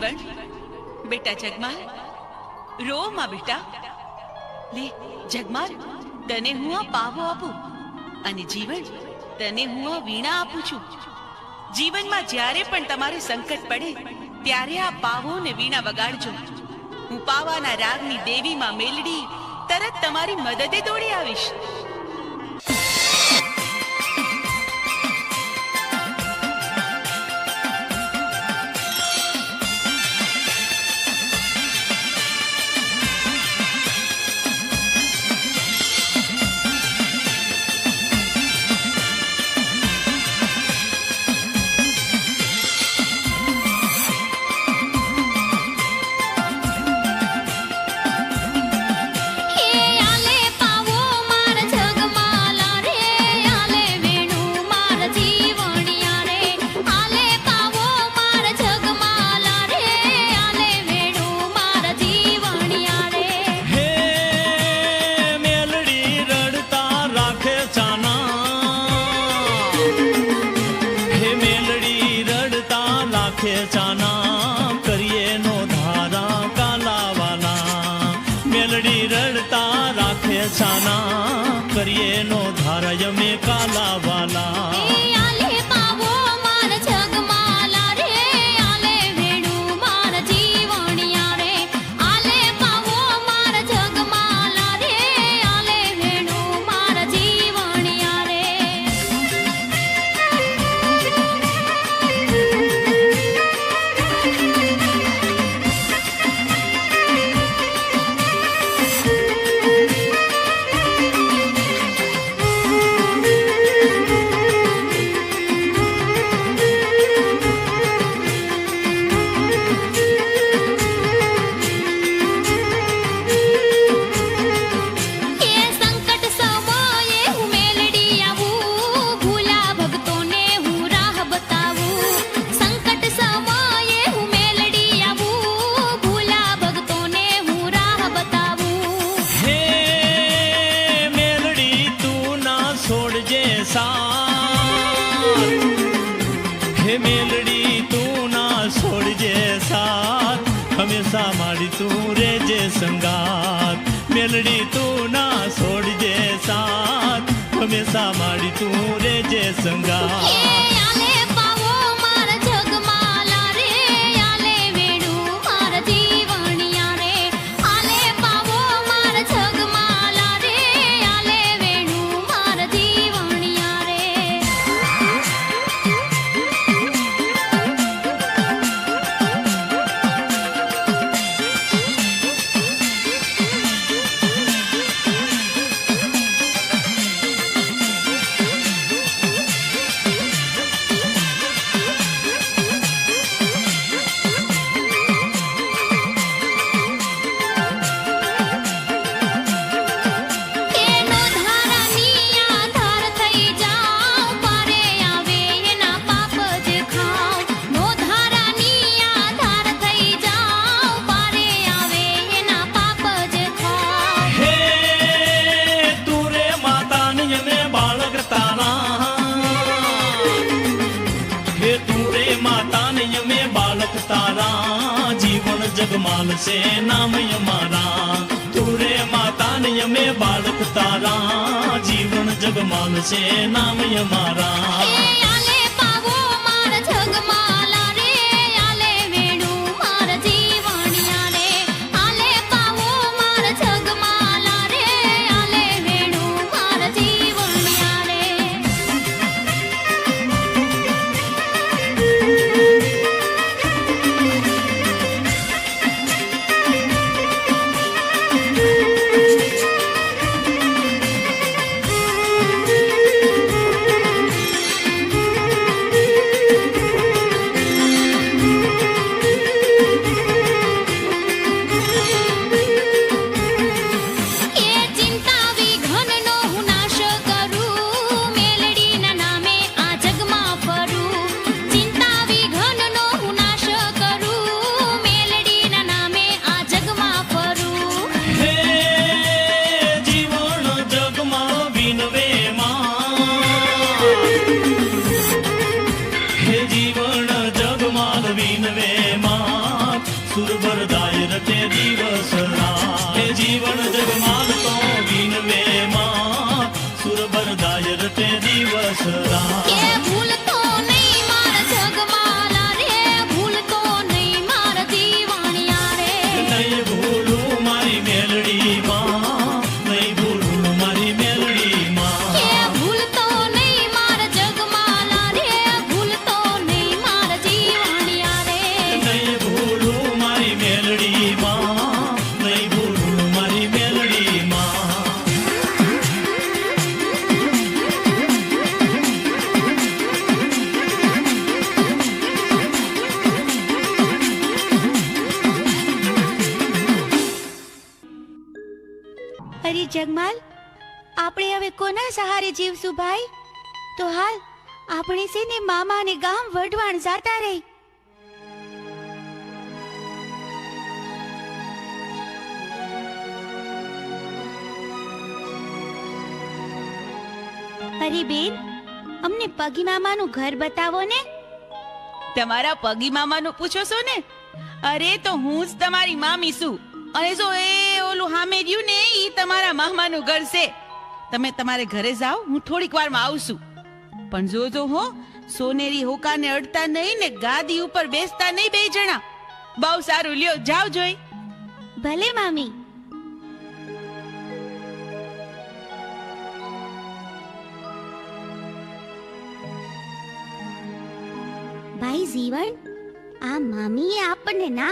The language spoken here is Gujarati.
જીવન? બેટા જગમાલ? રો માં બેટા? લે, જગમાલ, તને હું આ પાવો આપું અને જીવન, તને હું આ વીણા આપું છું. જીવનમાં જ્યારે પણ તમારે સંકટ પડે, ત્યારે આ પાવો ને વીણા વગાડજો. હું પાવાના રાગની દેવીમાં મેલડી, તરત તમારી મદદે દોડી આવીશ. છાના કરીએ નો ધારય મે કાલા મેલડી તું ના છોડજે સાથ. હંમેશા મારી તું રેજે સંગા માલ છે નામ અમારા. તુરે માતાને અમે બાળક તારા. જીવન જગમાલ છે નામ અમારા. કોના સહારે જીવશું ભાઈ તો હાલ, આપણે છે ને મામા ને ગામ વઢવાણ જાતા રહી. અરે બેન, અમને પગી મામાનું ઘર બતાવો ને. તમારા પગી મામાનું પૂછો છો ને? અરે તો હું જ તમારી મામી છું. અને જો એ ઓલું હામે રહ્યું ને, ઈ તમારા મામાનું ઘર છે. તમે તમારે ઘરે જાઓ, હું થોડીક વારમાં આવશું. પણ જોજો હો, સોનેરી હોકાને અડતા નહીં ને ગાદી ઉપર બેસતા નહીં બે જણા. બહુ સારું, લ્યો, જાઓ જોઈ. ભલે, મામી. ભાઈ, જીવન, આ મામીએ આપણને ના